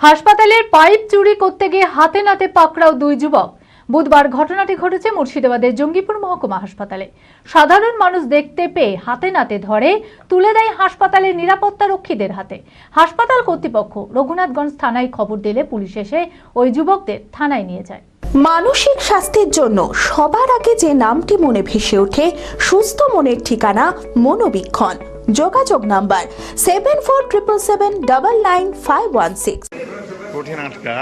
হাসপাতালের পাইপ চুরি করতে গিয়ে হাতে নাতে পাকড়াও দুই যুবক। বুধবার ঘটনাটি ঘটেছে মুর্শিদাবাদের জঙ্গিপুর মহকুমা হাসপাতালে। সাধারণ মানুষ দেখতে পেয়ে হাতে নাতে ধরে, তুলে দেয় হাসপাতালের নিরাপত্তা রক্ষীদের হাতে। হাসপাতাল কর্তৃপক্ষ রঘুনাথগঞ্জ থানায় খবর দিলে পুলিশ এসে ওই যুবকদের থানায় নিয়ে যায়। মানসিক স্বাস্থ্যের জন্য সবার আগে যে নামটি মনে ভেসে ওঠে, সুস্থ মনের ঠিকানা মনোবীক্ষণ। যোগাযোগ number seven four triple seven double nine five one six কঠিন আটকা।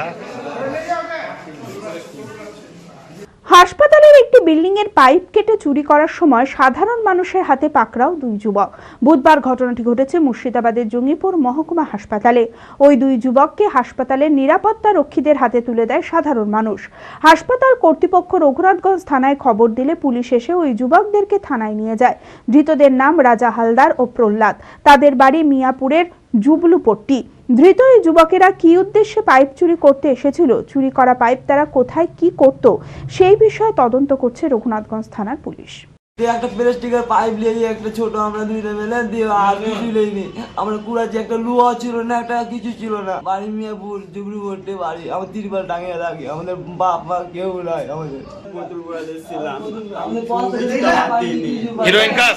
হাসপাতালের একটি বিল্ডিং এর পাইপ কেটে চুরি করার সময় সাধারণ মানুষের হাতে পাকড়াও দুই যুবক। বুধবার ঘটনাটি ঘটেছে মুর্শিদাবাদের জঙ্গিপুর মহকুমা হাসপাতালে। ওই দুই যুবককে হাসপাতালের নিরাপত্তা রক্ষীদের হাতে তুলে দেয় সাধারণ মানুষ। হাসপাতাল কর্তৃপক্ষ রঘুনাথগঞ্জ থানায় খবর দিলে পুলিশ এসে ওই যুবকদেরকে থানায় নিয়ে যায়। ধৃতদের নাম রাজা হালদার ও প্রহ্লাদ। তাদের বাড়ি মিয়াপুরের জুবলুপট্টি ধৃত এই যুবকেরা কি উদ্দেশ্যে পাইপ চুরি করতে এসেছিল? চুরি করা পাইপ তারা কোথায় কি করত? সেই বিষয়ে তদন্ত করছে রঘুনাথগঞ্জ থানার পুলিশ। একটা প্লাস্টিকের পাইপ লিয়ে একটা ছোট আমরা দুইটা মিলে দিয়ে আর কিছু লইনি আমরা কুড়াচ্ছি একটা লুয়া ছিল না একটা কিছু ছিল না। বাড়ি মিয়াপুর জুবড়ি বলতে বাড়ি। আমার তিরবার টাঙিয়ে রাখি আমাদের বাপ মা কেউ নাই আমাদের। হিরোইন কাজ